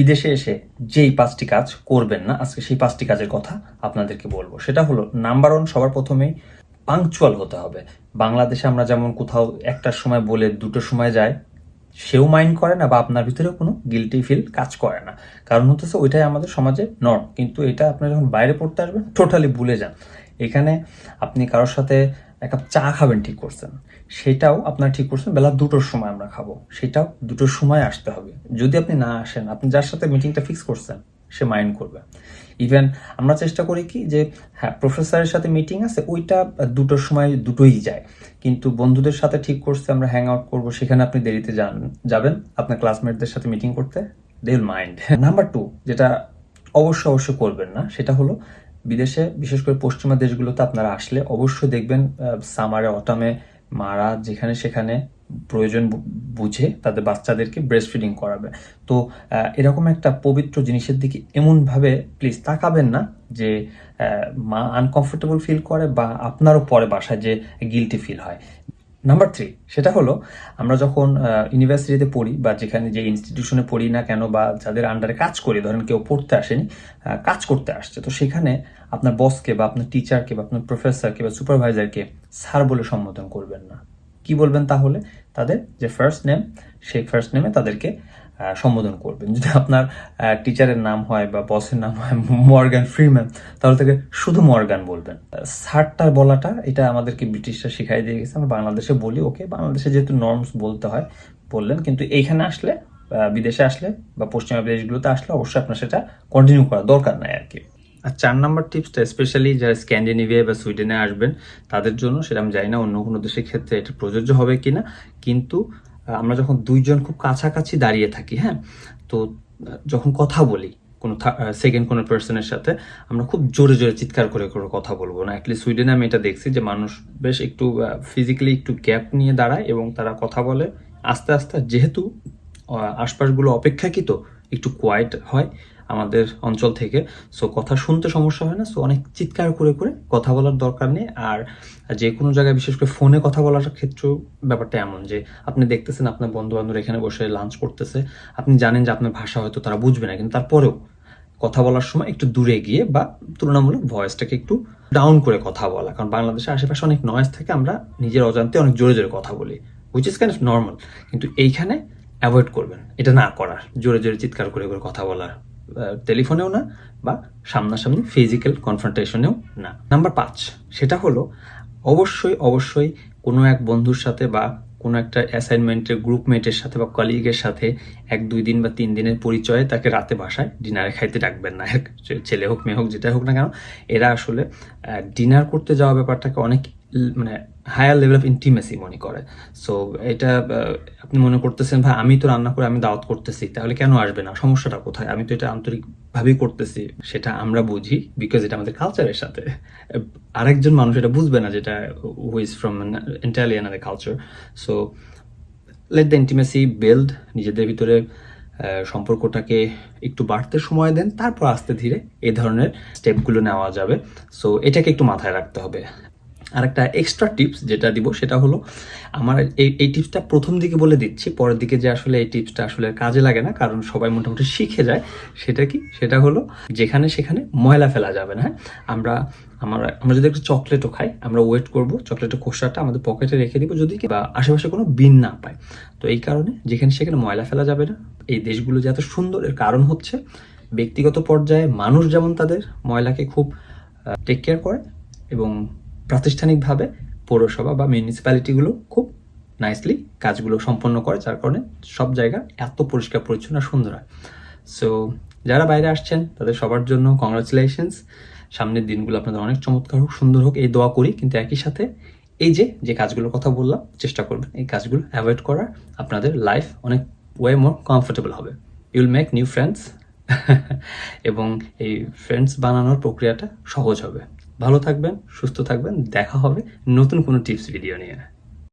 বিদেশে এসে যেই পাঁচটি কাজ করবেন না, আজকে সেই পাঁচটি কাজের কথা আপনাদেরকে বলব। সেটা হলো নাম্বার ওয়ান সবার প্রথমেই পাংচুয়াল হতে হবে। বাংলাদেশে আমরা যেমন কোথাও একটার সময় বলে দুটোর সময় যায় সেও মাইন্ড করে না বা আপনার ভিতরেও কোনো গিলটি ফিল কাজ করে না। কারণ হতেছে ওইটাই আমাদের সমাজে নর্ম কিন্তু এটা আপনার যখন বাইরে পড়তে আসবেন টোটালি ভুলে যান। এখানে আপনি কারোর সাথে এক কাপ চা খাবেন ঠিক করছেন। সেটাও আপনার ঠিক করছেন, বেলা দুটোর সময় আমরা খাব। সেটাও দুটোর সময় আসতে হবে। যদি আপনি না আসেন, আপনি যার সাথে মিটিংটা ফিক্স করছেন, সে মাইন্ড করবে। ইভেন আমরা চেষ্টা করি কি যে হ্যাঁ প্রফেসরের সাথে মিটিং আছে, ওইটা দুটোর সময় দুটোই যায়। কিন্তু বন্ধুদের সাথে ঠিক করছে, আমরা হ্যাং আউট করব, সেখানে আপনি দেরিতে যান, যাবেন আপনার ক্লাসমেটদের সাথে মিটিং করতে দে মাইন্ড নাম্বার টু যেটা অবশ্য অবশ্যই করবেন না, সেটা হলো বিদেশে, বিশেষ করে পশ্চিমা দেশগুলোতে আপনারা আসলে অবশ্যই দেখবেন সামারে অটামে মারা যেখানে সেখানে প্রয়োজন বুঝে তাদের বাচ্চাদেরকে ব্রেস্ট ফিডিং করাবে। তো এরকম একটা পবিত্র জিনিসের দিকে এমনভাবে প্লিজ তাকাবেন না যে মা আনকমফোর্টেবল ফিল করে বা আপনারও পরে বাসায় যে গিলটি ফিল হয়। নাম্বার থ্রি সেটা হলো আমরা যখন ইউনিভার্সিটিতে পড়ি বা যেখানে যে ইনস্টিটিউশনে পড়ি না কেন বা যাদের আন্ডারে কাজ করি, ধরেন কেউ পড়তে আসেনি কাজ করতে আসছে, তো সেখানে আপনার বসকে বা আপনার টিচারকে বা আপনার প্রফেসরকে বা সুপারভাইজারকে স্যার বলে সম্বোধন করবেন না। কি বলবেন তাহলে? তাদের যে ফার্স্ট নেম সেই ফার্স্ট নেমে তাদেরকে সম্বোধন করবেন। যদি আপনার টিচারের নাম হয় বা বসের নাম হয় মর্গান ফ্রিম্যান তাহলে তাকে শুধু মর্গান বলবেন। স্যারটা বলাটা, এটা আমাদেরকে ব্রিটিশরা শিখাই দিয়ে গেছে। আমরা বাংলাদেশে বলি ওকে বাংলাদেশে যেহেতু নর্মস বলতে হয়, বললেন। কিন্তু এইখানে আসলে বিদেশে আসলে বা পশ্চিমা দেশগুলোতে আসলে অবশ্যই আপনার সেটা কন্টিনিউ করা দরকার নাই আর কি। আর চার নাম্বার টিপসটা স্পেশালি যারা স্ক্যান্ডিনেভিয়া বা সুইডেনে আসবেন, তাদের জন্য, সেটা আমি জানি না অন্য কোনো দেশের ক্ষেত্রে এটা প্রযোজ্য হবে কিনা, কিন্তু আমরা যখন দুইজন খুব কাছাকাছি দাঁড়িয়ে থাকি হ্যাঁ তো যখন কথা বলি কোনো সেকেন্ড কোনো পার্সনের সাথে, আমরা খুব জোরে জোরে চিৎকার করে করে কথা বলব না। অ্যাটলিস্ট সুইডেনে আমি এটা দেখছি যে মানুষ বেশ একটু ফিজিক্যালি একটু গ্যাপ নিয়ে দাঁড়ায় এবং তারা কথা বলে। আস্তে আস্তে যেহেতু আশপাশগুলো অপেক্ষাকৃত একটু কোয়াইট হয় আমাদের অঞ্চল থেকে। সো কথা শুনতে সমস্যা হয় না। সো অনেক চিৎকার করে করে কথা বলার দরকার নেই। আর যে কোনো জায়গায়, বিশেষ করে ফোনে কথা বলার ক্ষেত্রেও ব্যাপারটা এমন যে, আপনি দেখতেছেন আপনার বন্ধু বান্ধব এখানে বসে লাঞ্চ করতেছে। আপনি জানেন যে আপনার ভাষা হয়তো তারা বুঝবে না, কিন্তু তারপরেও কথা বলার সময় একটু দূরে গিয়ে বা তুলনামূলক ভয়েসটাকে একটু ডাউন করে কথা বলা। কারণ বাংলাদেশের আশেপাশে অনেক নয়েজ থেকে, আমরা নিজের অজান্তে অনেক জোরে জোরে কথা বলি উইচ ইজ কাইন্ড নর্মাল কিন্তু এইখানে অ্যাভয়েড করবেন। এটা না করার, জোরে জোরে চিৎকার করে করে কথা বলার। টেলিফোনেও না বা সামনাসামনি ফিজিক্যাল কনফ্রন্টেশনেও না। নাম্বার পাঁচ, সেটা হলো অবশ্যই অবশ্যই কোনো এক বন্ধুর সাথে বা কোনো একটা অ্যাসাইনমেন্টের গ্রুপমেটের সাথে বা কলিগের সাথে এক, দুই দিন বা তিন দিনের পরিচয়ে তাকে রাতে বাসায় ডিনারে খাইতে ডাকবেন না। ছেলে হোক, মেয়ে হোক যেটা হোক না কেন, এরা আসলে ডিনার করতে যাওয়া ব্যাপারটাকে অনেক মানে হায়ার লেভেল অফ ইন্টিমেসি মনে করে। সো এটা আপনি মনে করতেছেন, ভাই, আমি তো রান্না করে আমি দাওয়াত করতেছি, তাহলে কেন আসবে না? সমস্যাটা কোথায়? আমি তো এটা আন্তরিকভাবেই করতেছি, সেটা আমরা বুঝি বিকজ এটা আমাদের কালচারের সাথে। আরেকজন মানুষ এটা বুঝবে না, যেটা who is from entirely another culture so let the intimacy build নিজেদের ভিতরে সম্পর্কটাকে একটু বাড়তে সময় দেন, তারপর আস্তে ধীরে এই ধরনের স্টেপগুলো নেওয়া যাবে। সো এটাকে একটু মাথায় রাখতে হবে। আর একটা এক্সট্রা টিপস যেটা দিব সেটা হলো, আমার এই এই টিপসটা প্রথম দিকে বলে দিচ্ছি, পরের দিকে যে আসলে এই টিপসটা আসলে কাজে লাগে না, কারণ সবাই মোটামুটি শিখে যায়, সেটা কি? সেটা হলো যেখানে সেখানে ময়লা ফেলা যাবে না হ্যাঁ? আমরা আমরা আমরা যদি একটু চকলেটও খাই, আমরা ওয়েট করব চকলেটের খোসাটা আমাদের পকেটে রেখে দিব যদি বা আশেপাশে কোনো বিন না পায়। তো এই কারণে যেখানে সেখানে ময়লা ফেলা যাবে না, এই দেশগুলো যে এত সুন্দর, এর কারণ হচ্ছে ব্যক্তিগত পর্যায়ে মানুষ যেমন তাদের ময়লাকে খুব টেক কেয়ার করে এবং প্রাতিষ্ঠানিকভাবে পৌরসভা বা মিউনিসিপ্যালিটিগুলো খুব নাইসলি কাজগুলো সম্পন্ন করে, যার কারণে সব জায়গা এত পরিষ্কার, পরিচ্ছন্ন, সুন্দর হয়। সো যারা বাইরে আসছেন, তাদের সবার জন্য কংগ্রাচুলেশনস সামনের দিনগুলো আপনাদের অনেক চমৎকার হোক, সুন্দর হোক, এই দোয়া করি, কিন্তু একই সাথে এই যে যে কাজগুলোর কথা বললাম, চেষ্টা করবেন এই কাজগুলো অ্যাভয়েড করার। আপনাদের লাইফ অনেক ওয়ে মোর কমফোর্টেবল হবে। ইউল মেক নিউ ফ্রেন্ডস এবং এই ফ্রেন্ডস বানানোর প্রক্রিয়াটা সহজ হবে। ভালো থাকবেন সুস্থ থাকবেন দেখা হবে নতুন কোনো টিপস ভিডিও নিয়ে।